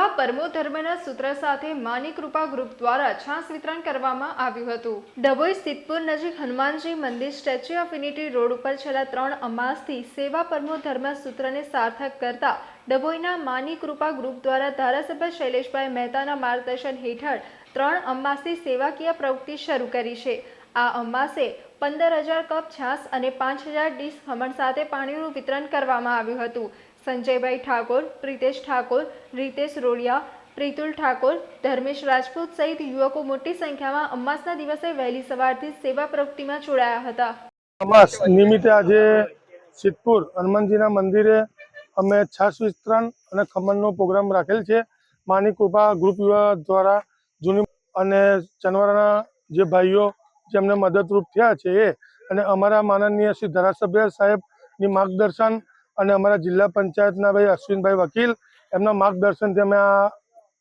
સેવા પરમો ધર્મના સૂત્ર સાથે માની કૃપા ગ્રુપ દ્વારા છાસ વિતરણ કરવામાં આવ્યું હતું. ડભોઈ સિદ્ધપુર નજીક હનુમાનજી મંદિર સ્ટેચ્યુ ઓફ યુનિટી રોડ ઉપર છેલ્લા ત્રણ અમાસથી સેવા પરમો ધર્મ સૂત્રને સાર્થક કરતા ડભોઈના માની કૃપા ગ્રુપ દ્વારા ધારાસભ્ય શૈલેષભાઈ મહેતાના માર્ગદર્શન હેઠળ ત્રણ અમાસથી સેવાકીય પ્રવૃત્તિ શરૂ કરી છે. આ અમાસે પંદર હજાર કપ છાસ અને પાંચ હજાર ડીશ ખમણ સાથે પાણીનું વિતરણ કરવામાં આવ્યું હતું. સંજયભાઈ ઠાકોર, પ્રિતેશ ઠાકોર, રીતેશ રોડિયા, પ્રીતુલ ઠાકોર, ધર્મેશ રાજપૂત સહિત યુવકો મોટી સંખ્યામાં અમાસના દિવસે વહેલી સવારથી સેવા પ્રવૃત્તિમાં જોડાયા હતા. અમાસ નિમિત્તે આજે સિદ્ધપુર હનુમાનજીના મંદિરે અમે છાસ વિસ્તરણ અને ખમણનો પ્રોગ્રામ રાખેલ છે. માની કૃપા ગ્રુપ યુવા દ્વારા જૂની અને ચનવારાના જે ભાઈઓ જેમને મદદરૂપ થયા છે એ અને અમારા માનનીય શ્રી ધારાસભ્ય સાહેબની માર્ગદર્શન અને અમારા જિલ્લા પંચાયતના ભાઈ અશ્વિનભાઈ વકીલ, એમના માર્ગદર્શનથી અમે આ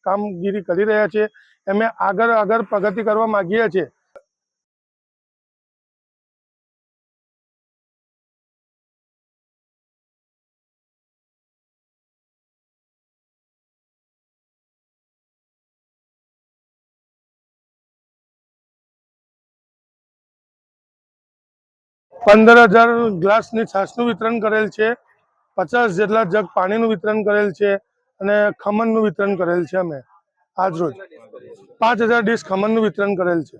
કામગીરી કરી રહ્યા છીએ. અમે આગળ આગળ પ્રગતિ કરવા માગીએ છીએ. પંદર હજાર ગ્લાસની છાશનું વિતરણ કરેલ છે. પચાસ જેટલા જગ પાણીનું વિતરણ કરેલ છે અને ખમણનું વિતરણ કરેલ છે અમે આજ રોજ. પાંચ હજાર ડીશ ખમણનું વિતરણ કરેલ છે.